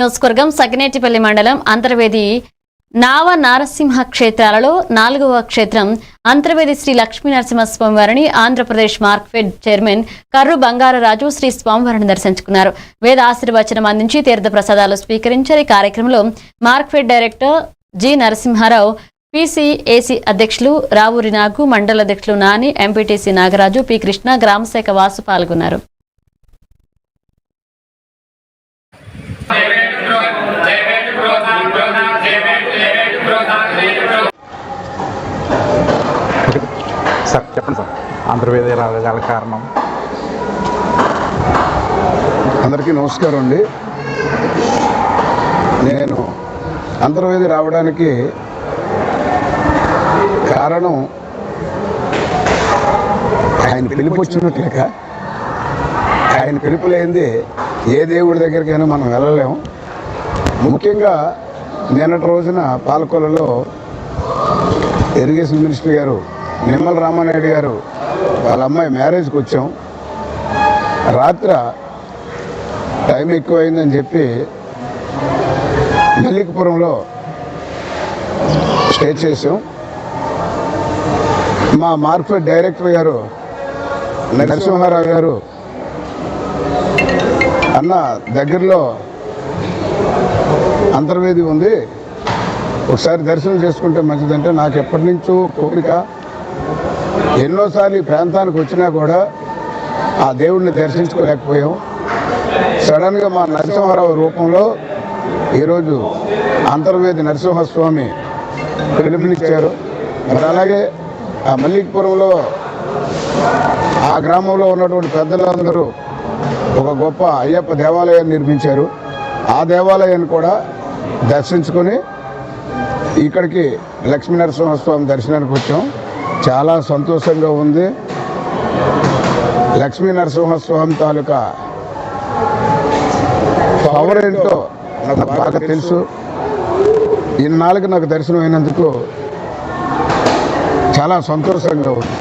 నియోజకవర్గం సగినేటిపల్లి మండలం అంతర్వేది నావ నారసింహ క్షేత్రాలలో నాలుగవ క్షేత్రం అంతర్వేది శ్రీ లక్ష్మీ నరసింహస్వామి వారిని ఆంధ్రప్రదేశ్ మార్క్ఫెడ్ చైర్మన్ కర్రు బంగారరాజు శ్రీ స్వామివారిని దర్శించుకున్నారు. వేద ఆశీర్వచనం అందించి తీర్థ ప్రసాదాలు స్వీకరించారు. ఈ కార్యక్రమంలో Markfed director G Narasimharao PCAC అధ్యక్షులు రావూరి నాగు మండల అధ్యక్షులు నాని ఎంపీటీసీ నాగరాజు పి కృష్ణ గ్రామశాఖ వాసు పాల్గొన్నారు. సార్ చెప్పండి సార్ ఆంధ్రప్రదేశ్ రాగల కారణం. అందరికీ నమస్కారం అండి. నేను అంతర్వేది రావడానికి కారణం ఆయన పిలుపు వచ్చినట్లేక ఆయన పిలుపు లేనిది ఏ దేవుడి దగ్గరికైనా మనం వెళ్ళలేము ముఖ్యంగా నిన్నటి రోజున పాలకొలలో ఇరిగేషన్ మినిస్టర్ గారు నిమ్మల రామానాయుడు గారు వాళ్ళ అమ్మాయి మ్యారేజ్కి వచ్చాం. రాత్ర టైం ఎక్కువైందని చెప్పి మల్లికపురంలో స్టే చేసాం మా మార్కెట్ డైరెక్టర్ గారు నరసింహారావు గారు అన్న దగ్గరలో అంతర్వేది ఉంది. ఒకసారి దర్శనం చేసుకుంటే మంచిదంటే నాకు ఎప్పటి నుంచో కోరిక ఎన్నోసార్లు ఈ ప్రాంతానికి వచ్చినా కూడా ఆ దేవుడిని దర్శించుకోలేకపోయాం. సడన్గా మా నరసింహారావు రూపంలో ఈరోజు అంతర్వేది నరసింహస్వామి పిలుపునిచ్చారు మరి అలాగే ఆ మల్లికపురంలో ఆ గ్రామంలో ఉన్నటువంటి పెద్దలందరూ ఒక గొప్ప అయ్యప్ప దేవాలయాన్ని నిర్మించారు. ఆ దేవాలయాన్ని కూడా దర్శించుకొని ఇక్కడికి లక్ష్మీ నరసింహస్వామి దర్శనానికి వచ్చాం. చాలా సంతోషంగా ఉంది. లక్ష్మీ నరసింహస్వామి తాలూకా పవర్ ఏంటో నాకు బాగా తెలుసు. ఇన్నాళ్ళకి నాకు దర్శనం అయినందుకు చాలా సంతోషంగా ఉంది.